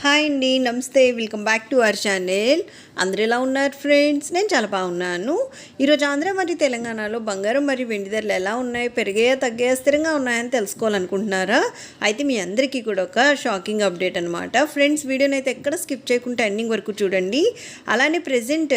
Hi అండి నమస్తే. Welcome back to our channel. అందరూ ఎలా ఉన్నారు ఫ్రెండ్స్? నేను చాలా బాగున్నాను. ఈరోజు ఆంధ్ర మరియు తెలంగాణలో బంగారం మరియు వెండి ధరలు ఎలా ఉన్నాయి పెరిగాయా తగ్గాయా స్థిరంగా ఉన్నాయని తెలుసుకోవాలనుకుంటున్నారా? అయితే మీ అందరికీ కూడా ఒక షాకింగ్ అప్డేట్ అనమాట ఫ్రెండ్స్ వీడియోని అయితే ఎక్కడ స్కిప్ చేయకుండా ఎండింగ్ వరకు చూడండి. అలానే ప్రజెంట్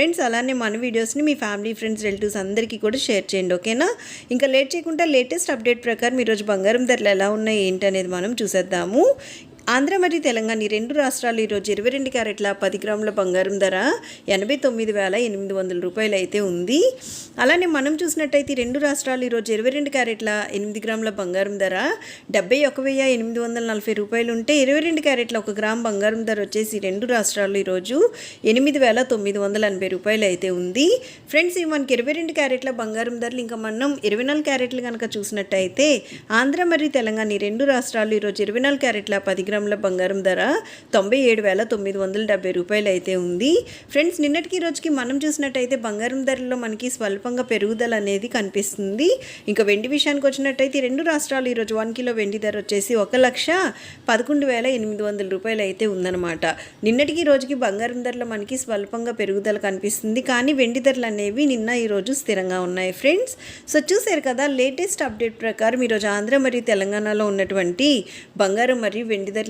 ఫ్రెండ్స్ అలానే మన వీడియోస్ని మీ ఫ్యామిలీ ఫ్రెండ్స్ రిలేటివ్స్ అందరికీ కూడా షేర్ చేయండి ఓకేనా ఇంకా లేట్ చేయకుండా లేటెస్ట్ అప్డేట్ ప్రకారం ఈరోజు బంగారం ధరలు ఎలా ఉన్నాయి ఏంటి అనేది మనం చూసేద్దాము. ఆంధ్ర మరియు తెలంగాణ ఈ రెండు రాష్ట్రాలు ఈరోజు ఇరవై రెండు క్యారెట్ల పది గ్రాముల బంగారం ధర ఎనభై తొమ్మిది వేల ఎనిమిది వందల రూపాయలు అయితే ఉంది. అలానే మనం చూసినట్టయితే రెండు రాష్ట్రాలు ఈరోజు ఇరవై రెండు క్యారెట్ల ఎనిమిది గ్రాముల బంగారం ధర డెబ్బై ఒక వెయ్యి ఎనిమిది వందల నలభై రూపాయలు ఉంటే ఇరవై రెండు క్యారెట్ల ఒక గ్రామ్ బంగారం ధర వచ్చేసి రెండు రాష్ట్రాలు ఈరోజు ఎనిమిది వేల తొమ్మిది వందల ఎనభై రూపాయలు అయితే ఉంది. ఫ్రెండ్స్ ఇవి మనకి ఇరవై రెండు క్యారెట్ల బంగారం ధరలు ఇంకా మనం ఇరవై నాలుగు క్యారెట్లు కనుక చూసినట్టయితే ఆంధ్ర మరియు తెలంగాణ ఈ రెండు రాష్ట్రాలు ఈరోజు ఇరవై నాలుగు క్యారెట్ల పది గ్రాముల బంగారం ధర తొంభై ఏడు వేల తొమ్మిది వందల డెబ్బై రూపాయలు అయితే ఉంది. ఫ్రెండ్స్ నిన్నటికి ఈ రోజుకి మనం చూసినట్టయితే బంగారం ధరల్లో మనకి స్వల్పంగా పెరుగుదల అనేది కనిపిస్తుంది. ఇంకా వెండి విషయానికి వచ్చినట్టయితే రెండు రాష్ట్రాలు ఈరోజు వన్ కిలో వెండి ధర వచ్చేసి ఒక లక్ష పదకొండు వేల ఎనిమిది వందల రూపాయలు అయితే ఉందన్నమాట. నిన్నటికి రోజుకి బంగారం ధరలో మనకి స్వల్పంగా పెరుగుదల కనిపిస్తుంది. కానీ వెండి ధరలు అనేవి నిన్న ఈరోజు స్థిరంగా ఉన్నాయి ఫ్రెండ్స్. సో చూసారు కదా లేటెస్ట్ అప్డేట్ ప్రకారం ఈరోజు ఆంధ్ర మరియు తెలంగాణలో ఉన్నటువంటి బంగారం మరియు వెండి ధరలు